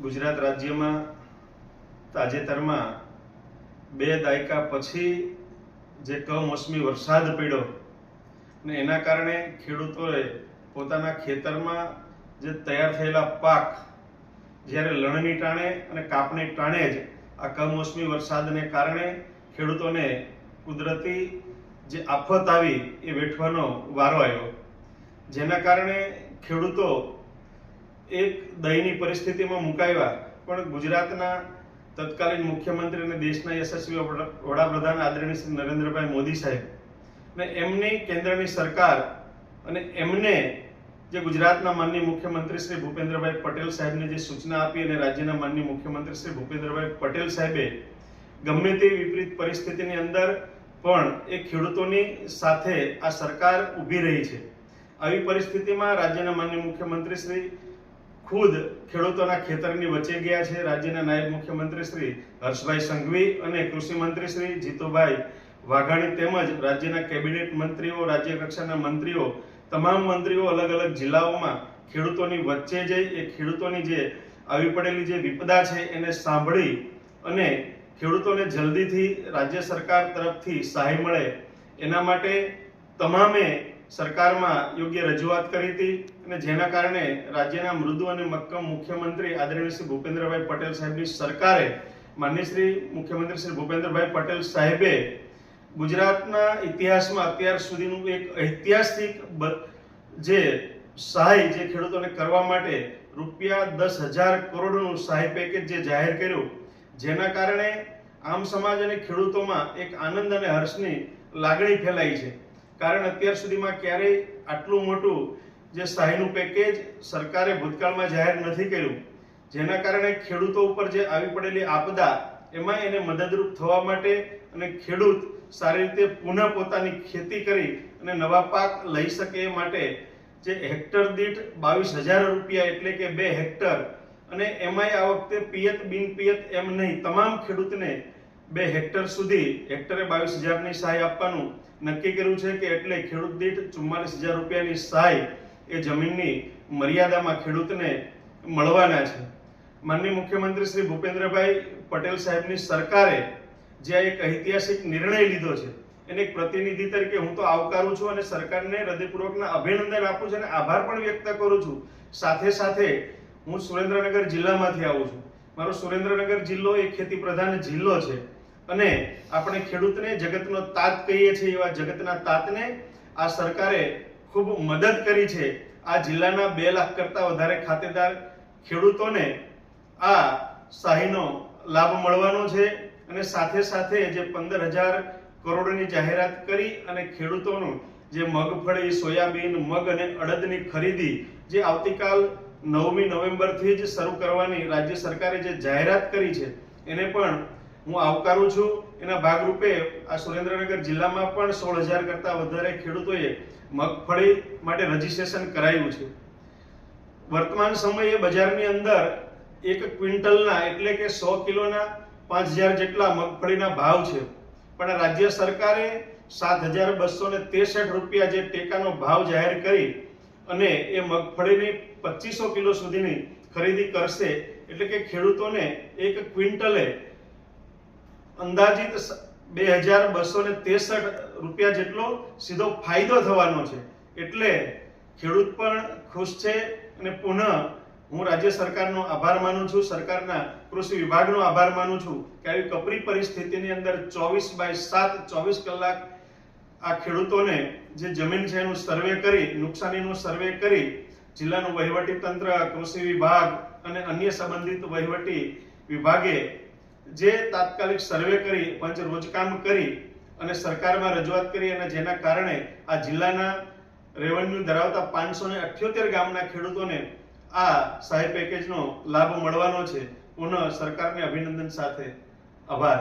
ગુજરાત રાજ્યમાં તાજેતરમાં બે દાયકા પછી જે કમોસમી વરસાદ પડ્યો ને એના કારણે ખેડૂતોએ પોતાના ખેતરમાં જે તૈયાર થયેલા પાક, જ્યારે લણણી ટાણે અને કાપણી ટાણે જ આ કમોસમી વરસાદને કારણે ખેડૂતોને કુદરતી જે આફત આવી એ વેઠવાનો વારો આવ્યો. જેના કારણે ખેડૂતો એક દયની પરિસ્થિતિમાં મુકાયા પણ ગુજરાતના તત્કાલીન મુખ્યમંત્રી અને દેશના યશસ્વી વડાપ્રધાન આદરણીય શ્રી નરેન્દ્રભાઈ મોદી સાહેબ ને એમની કેન્દ્રની સરકાર અને એમને જે ગુજરાતના માનનીય મુખ્યમંત્રી શ્રી ભૂપેન્દ્રભાઈ પટેલ સાહેબને જે સૂચના આપી અને રાજ્યના માનનીય મુખ્યમંત્રી શ્રી ભૂપેન્દ્રભાઈ પટેલ સાહેબે ગમે તે વિપરીત પરિસ્થિતિની અંદર પણ એ ખેડૂતોની સાથે આ સરકાર ઊભી રહી છે. આવી પરિસ્થિતિમાં રાજ્યના માનનીય મુખ્યમંત્રી શ્રી ખુદ ખેડૂતોના ખેતરની વચ્ચે ગયા છે. રાજ્યના નાયબ મુખ્યમંત્રી શ્રી હર્ષભાઈ સંઘવી અને કૃષિ મંત્રી શ્રી જીતુભાઈ વાઘાણી તેમજ રાજ્યના કેબિનેટ મંત્રીઓ રાજ્ય કક્ષાના મંત્રીઓ, તમામ મંત્રીઓ અલગ અલગ જિલ્લાઓમાં ખેડૂતોની વચ્ચે જઈ એ ખેડૂતોની જે આવી પડેલી જે વિપદા છે એને સાંભળી અને ખેડૂતોને જલ્દીથી રાજ્ય સરકાર તરફથી સહાય મળે એના માટે તમામે સરકારમાં યોગ્ય રજૂઆત કરી હતી અને જેના કારણે રાજ્યના મૃદુ અને મક્કમ મુખ્યમંત્રી આદરણીય શ્રી ભૂપેન્દ્રભાઈ પટેલ સાહેબની સરકારે માનનીય શ્રી મુખ્યમંત્રી શ્રી ભૂપેન્દ્રભાઈ પટેલ સાહેબે ગુજરાતના ઇતિહાસમાં અત્યાર સુધીનું એક ઐતિહાસિક જે સહાય જે ખેડૂતોને કરવા માટે રૂપિયા દસ હજાર કરોડનું સહાય પેકેજ જે જાહેર કર્યું, જેના કારણે આમ સમાજ અને ખેડૂતોમાં એક આનંદ અને હર્ષની લાગણી ફેલાઈ છે. કારણ અત્યાર સુધીમાં ક્યારેય આટલું મોટું જે સહાયનું પેકેજ સરકારે ભૂતકાળમાં જાહેર નથી કર્યું, જેના કારણે ખેડૂતો ઉપર જે આવી પડેલી આપદા એમાં એને મદદરૂપ થવા માટે અને ખેડૂત સારી રીતે પુનઃ પોતાની ખેતી કરી અને નવા પાક લઈ શકે એ માટે જે હેક્ટર દીઠ બાવીસ હજાર રૂપિયા એટલે કે બે હેક્ટર, અને એમાંય આ વખતે પિયત બિન પિયત એમ નહીં, તમામ ખેડૂતને બે હેક્ટર સુધી હેક્ટરે બાવીસ હજારની સહાય આપવાનું નક્કી કર્યું છે કે એટલે ખેડૂત દીઠ ચુમ્માલીસ હજાર રૂપિયાની સહાય એ જમીનની મર્યાદામાં ખેડૂતને મળવાના છે. માનનીય મુખ્યમંત્રી શ્રી ભૂપેન્દ્રભાઈ પટેલ સાહેબની સરકારે જે એક ઐતિહાસિક નિર્ણય લીધો છે, એને એક પ્રતિનિધિ તરીકે હું તો આવકારું છું અને સરકારને હૃદયપૂર્વકના અભિનંદન આપું છું અને આભાર પણ વ્યક્ત કરું છું. સાથે સાથે હું સુરેન્દ્રનગર જિલ્લામાંથી આવું છું. મારો સુરેન્દ્રનગર જિલ્લો એ ખેતી પ્રધાન જિલ્લો છે. અને આપણે ખેડૂતને જગતનો તાત કહીએ છીએ, એવા જગતના તાતને આ સરકારે ખૂબ મદદ કરી છે. આ જિલ્લાના બે લાખ કરતા વધારે ખાતેદાર ખેડૂતોને આ સહાયનો લાભ મળવાનો છે અને સાથે સાથે જે પંદર હજાર કરોડની જાહેરાત કરી અને ખેડૂતોનું જે મગફળી, સોયાબીન, મગ અને અડદની ખરીદી જે આવતીકાલ નવમી નવેમ્બરથી જ શરૂ કરવાની રાજ્ય સરકારે જે જાહેરાત કરી છે, એને પણ હું આવકારું છું. એના ભાગરૂપે આ સુરેન્દ્રનગર જિલ્લામાં પણ સોળ હજાર કરતાં વધારે ખેડૂતોએ મગફળી માટે રજીસ્ટ્રેશન કરાયું છે. વર્તમાન સમયે બજારની અંદર એક ક્વિન્ટલના એટલે કે સો કિલોના પાંચ હજાર જેટલા મગફળીના ભાવ છે. પણ રાજ્ય સરકારે સાત હજાર બસો ને ત્રેસઠ રૂપિયા જે ટેકાનો ભાવ જાહેર કરી અને એ મગફળીની પચીસો કિલો સુધીની ખરીદી કરશે, એટલે કે ખેડૂતોને એક ક્વિન્ટલે અંદાજિત બે હજાર બસો ને ત્રેસઠ રૂપિયા જેટલો સીધો ફાયદો થવાનો છે. એટલે ખેડૂત પણ ખુશ છે અને પુનઃ હું રાજ્ય સરકારનો આભાર માનું છું, સરકારના કૃષિ વિભાગનો આભાર માનું છું કે આવી કપરી પરિસ્થિતિની અંદર ચોવીસ બાય સાત, ચોવીસ કલાક આ ખેડૂતોને જે જમીન છે એનું સર્વે કરી, નુકસાનીનું સર્વે કરી, જિલ્લાનું વહીવટી તંત્ર, કૃષિ વિભાગ અને અન્ય સંબંધિત વહીવટી વિભાગે જે તાત્કાલિક સર્વે કરી, પંચ રોજકામ કરી અને સરકારમાં રજૂઆત કરી અને જેના કારણે આ જિલ્લાના રેવન્યુ ધરાવતા પાંચસો ને અઠ્યોતેર ગામના ખેડૂતોને આ સહાય પેકેજનો લાભ મળવાનો છે. પુનઃ સરકારને અભિનંદન સાથે આભાર.